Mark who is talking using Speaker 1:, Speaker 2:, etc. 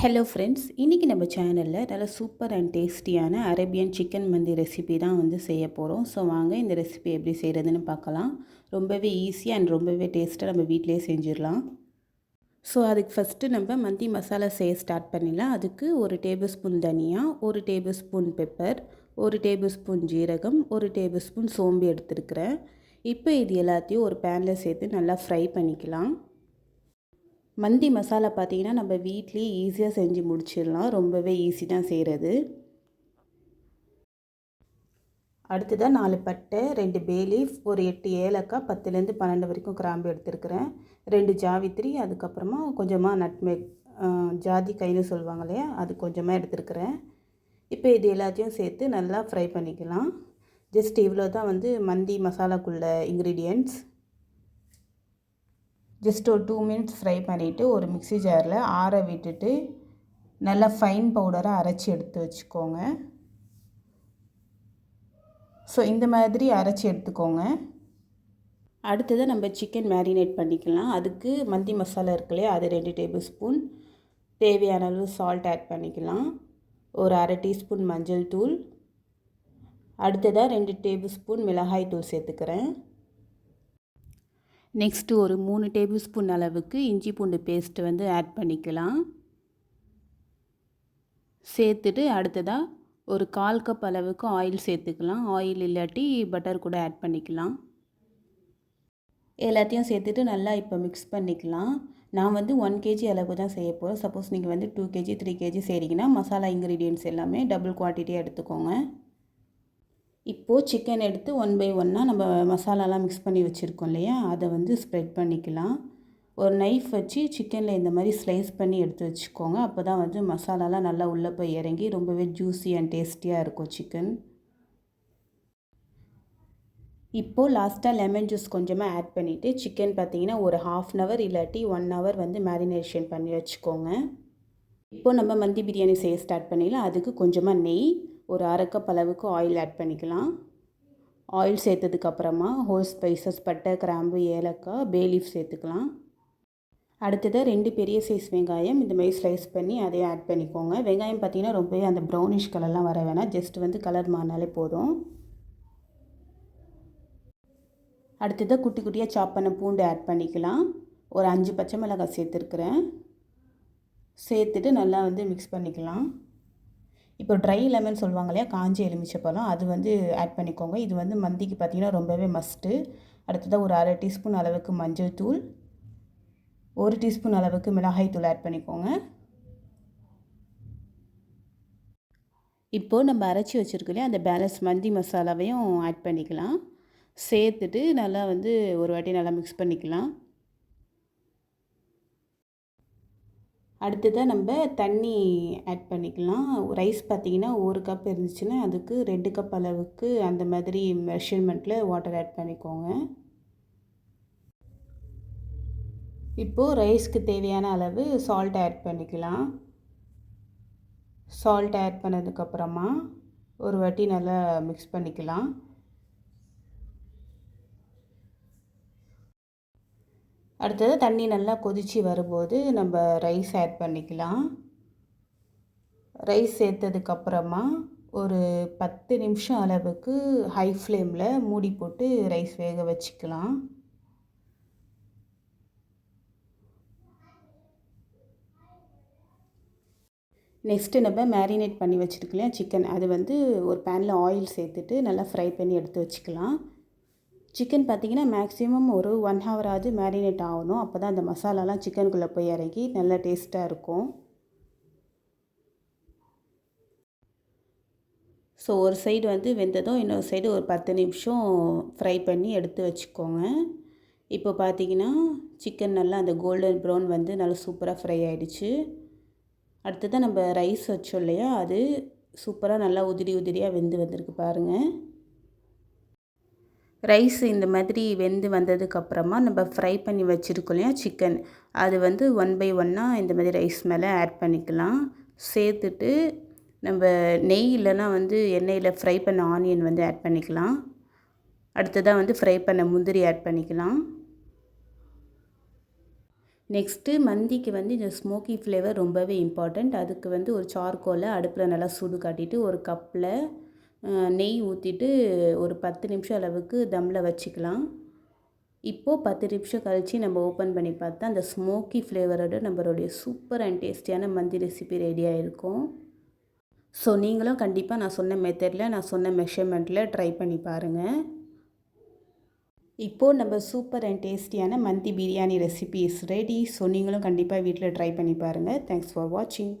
Speaker 1: Hello friends இன்றைக்கி நம்ம சேனலில் நல்ல சூப்பர் அண்ட் டேஸ்டியான அரேபியன் சிக்கன் மந்தி ரெசிபி தான் வந்து செய்ய போகிறோம் ஸோ வாங்க இந்த ரெசிபி எப்படி செய்கிறதுன்னு பார்க்கலாம். ரொம்பவே ஈஸியாக அண்ட் ரொம்பவே டேஸ்ட்டாக நம்ம வீட்டிலே செஞ்சிடலாம். ஸோ அதுக்கு ஃபஸ்ட்டு நம்ம மந்தி மசாலா செய்ய ஸ்டார்ட் பண்ணிடலாம். அதுக்கு ஒரு டேபிள் ஸ்பூன் தனியா ஒரு டேபிள் ஸ்பூன் பெப்பர் ஒரு டேபிள் ஸ்பூன் ஜீரகம் ஒரு டேபிள் ஸ்பூன் சோம்பு எடுத்துருக்கிறேன். இப்போ இது எல்லாத்தையும் ஒரு பேனில் சேர்த்து நல்லா ஃப்ரை பண்ணிக்கலாம். மந்தி மசாலா பார்த்திங்கன்னா நம்ம வீட்லேயே ஈஸியாக செஞ்சு முடிச்சிடலாம். ரொம்பவே ஈஸி தான் செய்கிறது அடுத்ததாக நாலு பட்டை ரெண்டு பேலீஃப் ஒரு எட்டு ஏலக்காய் பத்துலேருந்து பன்னெண்டு வரைக்கும் கிராம்பு எடுத்துருக்கிறேன். ரெண்டு ஜாவித்திரி அதுக்கப்புறமா கொஞ்சமாக நட்மேக் ஜாதி கைன்னு சொல்லுவாங்க இல்லையா அது கொஞ்சமாக எடுத்துருக்கிறேன். இப்போ இது எல்லாத்தையும் சேர்த்து நல்லா ஃப்ரை பண்ணிக்கலாம். ஜஸ்ட் இவ்வளோ தான் வந்து மந்தி மசாலாக்குள்ள இன்க்ரீடியன்ட்ஸ் ஜஸ்ட் ஒரு டூ மினிட்ஸ் ஃப்ரை பண்ணிவிட்டு ஒரு மிக்சி ஜாரில் ஆற விட்டுட்டு நல்லா ஃபைன் பவுடரை அரைச்சி எடுத்து வச்சுக்கோங்க. ஸோ இந்த மாதிரி அரைச்சி எடுத்துக்கோங்க. அடுத்தது நம்ம சிக்கன் மேரினேட் பண்ணிக்கலாம். அதுக்கு மந்தி மசாலா இருக்கு இல்லையா அது ரெண்டு டேபிள் ஸ்பூன் தேவையான அளவு சால்ட் ஆட் பண்ணிக்கலாம். ஒரு அரை டீஸ்பூன் மஞ்சள் தூள். அடுத்ததாக ரெண்டு டேபிள் ஸ்பூன் மிளகாய் தூள் சேர்த்துக்கிறேன். நெக்ஸ்ட்டு ஒரு மூணு டேபிள் ஸ்பூன் அளவுக்கு இஞ்சி பூண்டு பேஸ்ட்டு வந்து ஆட் பண்ணிக்கலாம். சேர்த்துட்டு அடுத்ததாக ஒரு கால் கப் அளவுக்கு ஆயில் சேர்த்துக்கலாம். ஆயில் இல்லாட்டி பட்டர் கூட ஆட் பண்ணிக்கலாம். எல்லாத்தையும் சேர்த்துட்டு நல்லா இப்போ மிக்ஸ் பண்ணிக்கலாம். நான் வந்து ஒன் கேஜி அளவு தான் செய்ய போகிறேன் சப்போஸ் நீங்கள் வந்து டூ கேஜி த்ரீ கேஜி செய்கிறீங்கன்னா மசாலா இன்க்ரீடியன்ட்ஸ் எல்லாமே டபுள் குவான்டிட்டியாக எடுத்துக்கோங்க. இப்போது சிக்கன் எடுத்து ஒன் பை ஒன்னாக நம்ம மசாலாலாம் மிக்ஸ் பண்ணி வச்சுருக்கோம் இல்லையா? அதை வந்து ஸ்ப்ரெட் பண்ணிக்கலாம். ஒரு நைஃப் வச்சு சிக்கனில் இந்த மாதிரி ஸ்லைஸ் பண்ணி எடுத்து வச்சுக்கோங்க. அப்போ தான் வந்து மசாலாலாம் நல்லா உள்ளே போய் இறங்கி ரொம்பவே ஜூஸி அண்ட் டேஸ்டியாக இருக்கும் சிக்கன் இப்போது லாஸ்ட்டாக லெமன் ஜூஸ் கொஞ்சமாக ஆட் பண்ணிவிட்டு சிக்கன் பார்த்திங்கன்னா ஒரு ஹாஃப் அன் ஹவர் இல்லாட்டி ஒன் ஹவர் வந்து மேரினேஷன் பண்ணி வச்சுக்கோங்க. இப்போது நம்ம மந்தி பிரியாணி செய்ய ஸ்டார்ட் பண்ணிடலாம். அதுக்கு கொஞ்சமாக நெய் ஒரு அரை கப் அளவுக்கு ஆயில் ஆட் பண்ணிக்கலாம். ஆயில் சேர்த்ததுக்கப்புறமா ஹோல் ஸ்பைசஸ் பட்டை கிராம்பு ஏலக்காய் பேலீஃப் சேர்த்துக்கலாம். அடுத்தது ரெண்டு பெரிய சைஸ் வெங்காயம் இந்த மாதிரி ஸ்லைஸ் பண்ணி அதையும் ஆட் பண்ணிக்கோங்க. வெங்காயம் பார்த்திங்கன்னா ரொம்பவே அந்த ப்ரௌனிஷ் கலர்லாம் வர வேணாம். ஜஸ்ட் வந்து கலர் மாறினாலே போதும். அடுத்ததாக குட்டி குட்டியாக சாப் பண்ண பூண்டு ஆட் பண்ணிக்கலாம். ஒரு அஞ்சு பச்சை மிளகாய் சேர்த்துருக்குறேன். சேர்த்துட்டு நல்லா வந்து மிக்ஸ் பண்ணிக்கலாம். இப்போ ட்ரை லெமன் சொல்லுவாங்க இல்லையா? காஞ்சி எலுமிச்சப்பழம். அது வந்து ஆட் பண்ணிக்கோங்க. இது வந்து மந்திக்கு பார்த்திங்கன்னா ரொம்பவே மஸ்ட்டு அடுத்ததாக ஒரு அரை டீஸ்பூன் அளவுக்கு மஞ்சள் தூள். ஒரு டீஸ்பூன் அளவுக்கு மிளகாய் தூள் ஆட் பண்ணிக்கோங்க. இப்போது நம்ம அரைச்சி வச்சுருக்கோம் அந்த பேலன்ஸ் மந்தி மசாலாவையும் ஆட் பண்ணிக்கலாம். சேர்த்துட்டு நல்லா வந்து ஒரு வாட்டி நல்லா மிக்ஸ் பண்ணிக்கலாம். அடுத்ததாக நம்ம தண்ணி ஆட் பண்ணிக்கலாம். ரைஸ் பார்த்திங்கன்னா ஒரு கப் இருந்துச்சுன்னா அதுக்கு ரெண்டு கப் அளவுக்கு அந்த மாதிரி மெஷர்மெண்ட்டில் வாட்டர் ஆட் பண்ணிக்கோங்க. இப்போது ரைஸ்க்கு தேவையான அளவு சால்ட் ஆட் பண்ணிக்கலாம். சால்ட் ஆட் பண்ணதுக்கப்புறமா ஒரு வாட்டி நல்லா மிக்ஸ் பண்ணிக்கலாம். அடுத்தது தண்ணி நல்லா கொதித்து வரும்போது நம்ம ரைஸ் ஆட் பண்ணிக்கலாம். ரைஸ் சேர்த்ததுக்கப்புறமா ஒரு பத்து நிமிஷம் அளவுக்கு ஹை ஃப்ளேமில் மூடி போட்டு ரைஸ் வேக வச்சுக்கலாம். நெக்ஸ்ட்டு நம்ம மேரினேட் பண்ணி வச்சுருக்கலாம் சிக்கன் அது வந்து ஒரு பேனில் ஆயில் சேர்த்துட்டு நல்லா ஃப்ரை பண்ணி எடுத்து வச்சுக்கலாம். சிக்கன் பார்த்திங்கன்னா மேக்ஸிமம் ஒரு ஒன் ஹவராவது மேரினேட் ஆகணும். அப்போ தான் அந்த மசாலாலாம் சிக்கனுக்குள்ளே போய் இறங்கி நல்லா டேஸ்ட்டாக இருக்கும். ஸோ ஒரு சைடு வந்து வெந்ததும் இன்னொரு சைடு ஒரு பத்து நிமிஷம் ஃப்ரை பண்ணி எடுத்து வச்சுக்கோங்க. இப்போ பார்த்தீங்கன்னா சிக்கன் நல்லா அந்த கோல்டன் ப்ரௌன் வந்து நல்லா சூப்பராக ஃப்ரை ஆகிடுச்சு அடுத்ததான் நம்ம ரைஸ் வச்சோம் இல்லையா அது சூப்பராக நல்லா உதிரி உதிரியாக வெந்து வந்திருக்கு பாருங்கள் ரைஸ் இந்த மாதிரி வெந்து வந்ததுக்கப்புறமா நம்ம ஃப்ரை பண்ணி வச்சுருக்கோம் இல்லையா சிக்கன் அது வந்து ஒன் பை ஒன்னாக இந்த மாதிரி ரைஸ் மேலே ஆட் பண்ணிக்கலாம். சேர்த்துட்டு நம்ம நெய் இல்லைனா வந்து எண்ணெயில் ஃப்ரை பண்ண ஆனியன் வந்து ஆட் பண்ணிக்கலாம். அடுத்ததாக வந்து ஃப்ரை பண்ண முந்திரி ஆட் பண்ணிக்கலாம். நெக்ஸ்ட்டு மந்திக்கு வந்து இந்த ஸ்மோக்கி ஃப்ளேவர் ரொம்பவே இம்பார்ட்டண்ட் அதுக்கு வந்து ஒரு சார்கோலை அடுப்பில் நல்லா சூடு காட்டிட்டு ஒரு கப்பில் நெய் ஊற்றிட்டு ஒரு பத்து நிமிஷம் அளவுக்கு தம்மில் வச்சுக்கலாம். இப்போது பத்து நிமிஷம் கழித்து நம்ம ஓப்பன் பண்ணி பார்த்தா அந்த ஸ்மோக்கி ஃப்ளேவரோட நம்மளுடைய சூப்பர் அண்ட் டேஸ்டியான மந்தி ரெசிபி ரெடியாக இருக்கும் ஸோ நீங்களும் கண்டிப்பாக நான் சொன்ன மெத்தடில் நான் சொன்ன மெஷர்மெண்ட்டில் ட்ரை பண்ணி பாருங்கள் இப்போது நம்ம சூப்பர் அண்ட் டேஸ்டியான மந்தி biryani recipe is ready so நீங்களும் கண்டிப்பாக வீட்டில் ட்ரை பண்ணி பாருங்கள் தேங்க்ஸ் ஃபார் வாட்சிங்